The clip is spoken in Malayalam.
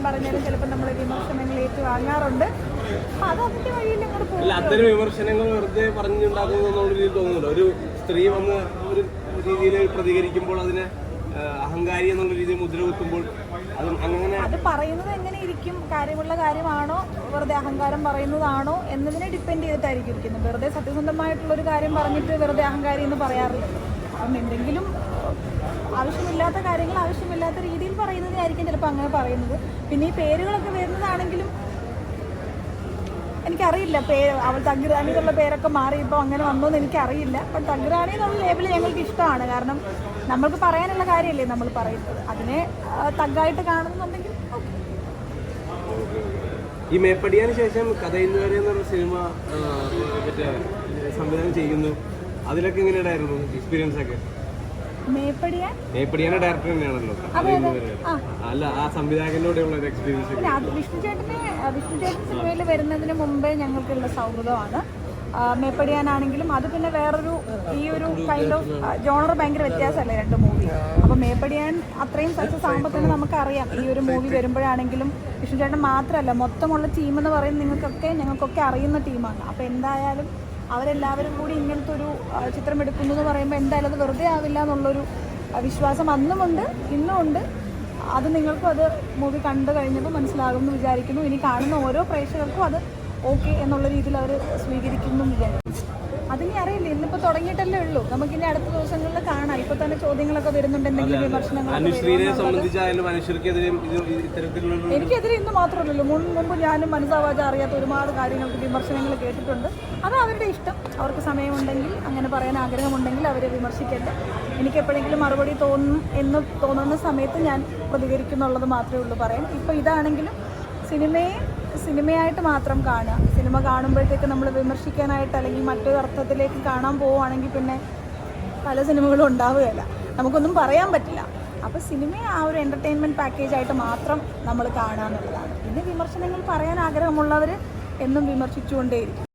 അഭിപ്രായം പറഞ്ഞാലും ചിലപ്പോൾ നമ്മൾ വിമർശനങ്ങൾ ഏറ്റു വാങ്ങാറുണ്ട്. അപ്പം അത് അതിന്റെ വഴിയിൽ അങ്ങോട്ട് പോകും. അത്തരം വിമർശനങ്ങൾ വെറുതെ പറഞ്ഞുണ്ടാക്കുന്നതെന്നുള്ള രീതിയിൽ തോന്നുന്നുണ്ട് ഒരു സ്ത്രീ വന്ന് ഒരു രീതിയിൽ പ്രതികരിക്കുമ്പോൾ അതിനെ അഹങ്കാരി എന്നുള്ള രീതിയിൽ മുദ്ര കുത്തുമ്പോൾ അങ്ങനെ അത് പറയുന്നത് എങ്ങനെ ഇരിക്കും? കാര്യമുള്ള കാര്യമാണോ? വെറുതെ അഹങ്കാരം പറയുന്നതാണോ? എന്നതിനെ ഡിപ്പെൻഡ് ചെയ്തിട്ടായിരിക്കും ഇരിക്കുന്നത്. വെറുതെ സത്യസന്ധമായിട്ടുള്ള ഒരു കാര്യം പറഞ്ഞിട്ട് വെറുതെ അഹങ്കാരി എന്ന് പറയാറില്ല. അപ്പം എന്തെങ്കിലും ആവശ്യമില്ലാത്ത കാര്യങ്ങൾ ആവശ്യമില്ലാത്ത രീതിയിൽ പറയുന്നതായിരിക്കും ചിലപ്പോൾ അങ്ങനെ പറയുന്നത്. പിന്നെ ഈ പേരുകളൊക്കെ വരുന്നതാണെങ്കിലും എനിക്കറിയില്ല. പേര് അവൾ തഗ്രാണി എന്നുള്ള പേരൊക്കെ മാറി ഇപ്പോൾ അങ്ങനെ വന്നോന്ന് എനിക്കറിയില്ല. അപ്പം തഗ്രാണി എന്നുള്ള ലേബിൾ ഞങ്ങൾക്ക് ഇഷ്ടമാണ്. കാരണം നമ്മൾക്ക് പറയാനുള്ള കാര്യമല്ലേ നമ്മൾ പറയുന്നത്. അതിനെ തഗ്ഗായിട്ട് കാണുന്നുണ്ടെങ്കിൽ ഈ മേപ്പടിയാന് ശേഷം കഥയിന്നുവരെ എന്നുള്ള സിനിമ മറ്റേ സംവിധാനം ചെയ്യുന്നു. അതിലൊക്കെ എങ്ങനെയായിരുന്നു എക്സ്പീരിയൻസ് ഒക്കെ? മേപ്പടിയാന്റെ ഡയറക്ടർ തന്നെയാണല്ലോ. കഥയിന്നുവരെ ആ. അല്ല ആ സംവിധായകനോടെയുള്ള ഒരു എക്സ്പീരിയൻസ് വിഷ്ണു ചേട്ടനെ വിഷ്ണു ചേട്ടൻ സിനിമയിൽ വരുന്നതിന് മുമ്പേ ഞങ്ങൾക്കുള്ള സൗഹൃദമാണ്. മേപ്പടിയാനാണെങ്കിലും അത് പിന്നെ വേറൊരു ഈ ഒരു കൈൻഡ് ഓഫ് ജോണർ ഭയങ്കര വ്യത്യാസമല്ലേ രണ്ട് മൂവി അപ്പോൾ മേപ്പടിയാൻ അത്രയും സക്സസ് ആകുമ്പോൾ തന്നെ നമുക്കറിയാം. ഈ ഒരു മൂവി വരുമ്പോഴാണെങ്കിലും വിഷ്ണു ചേട്ടൻ മാത്രമല്ല മൊത്തമുള്ള ടീം എന്ന് പറയുന്നത് നിങ്ങൾക്കൊക്കെ ഞങ്ങൾക്കൊക്കെ അറിയുന്ന ടീമാണ് അപ്പോൾ എന്തായാലും അവരെല്ലാവരും കൂടി ഇങ്ങനത്തെ ഒരു ചിത്രം എന്ന് പറയുമ്പോൾ എന്തായാലും അത് വെറുതെ ആവില്ല എന്നുള്ളൊരു വിശ്വാസം അന്നുമുണ്ട് ഇന്നുമുണ്ട്. അത് നിങ്ങൾക്കും അത് മൂവി കണ്ടു കഴിഞ്ഞപ്പോൾ മനസ്സിലാകും എന്ന് വിചാരിക്കുന്നു. ഇനി കാണുന്ന ഓരോ പ്രേക്ഷകർക്കും അത് ഓക്കെ എന്നുള്ള രീതിയിൽ അവർ സ്വീകരിക്കുന്നു വിചാരിക്കുന്നു. അതിനി അറിയില്ല. ഇന്നിപ്പോൾ തുടങ്ങിയിട്ടല്ലേ ഉള്ളൂ. നമുക്കിനി അടുത്ത ദിവസങ്ങളിൽ കാണാം. ഇപ്പോൾ തന്നെ ചോദ്യങ്ങളൊക്കെ വരുന്നുണ്ട് എന്തെങ്കിലും ഇത്തരത്തിലുള്ള എനിക്കെതിരെ ഇന്ന് മാത്രമല്ലല്ലോ മുൻ മുമ്പ് ഞാനും മനസ്സാവാച അറിയാത്ത ഒരുപാട് കാര്യങ്ങൾക്ക് വിമർശനങ്ങൾ കേട്ടിട്ടുണ്ട്. അത് അവരുടെ ഇഷ്ടം. അവർക്ക് സമയമുണ്ടെങ്കിൽ അങ്ങനെ പറയാൻ ആഗ്രഹമുണ്ടെങ്കിൽ അവരെ വിമർശിക്കട്ടെ. എനിക്ക് എപ്പോഴെങ്കിലും മറുപടി തോന്നും എന്ന് തോന്നുന്ന സമയത്ത് ഞാൻ പ്രതികരിക്കുന്നുള്ളത് മാത്രമേ ഉള്ളൂ പറയാം ഇപ്പോൾ ഇതാണെങ്കിലും സിനിമയെ സിനിമയായിട്ട് മാത്രം കാണുക. സിനിമ കാണുമ്പോഴത്തേക്ക് നമ്മൾ വിമർശിക്കാനായിട്ട് അല്ലെങ്കിൽ മറ്റൊരു അർത്ഥത്തിലേക്ക് കാണാൻ പോവുകയാണെങ്കിൽ പിന്നെ പല സിനിമകളും ഉണ്ടാവുകയില്ല. നമുക്കൊന്നും പറയാൻ പറ്റില്ല. അപ്പോൾ സിനിമയെ ആ ഒരു എന്റർടൈൻമെന്റ് പാക്കേജ് ആയിട്ട് മാത്രം നമ്മൾ കാണുക എന്നുള്ളതാണ്. പിന്നെ വിമർശനങ്ങൾ പറയാൻ ആഗ്രഹമുള്ളവർ എന്നും വിമർശിച്ചുകൊണ്ടേയിരിക്കും.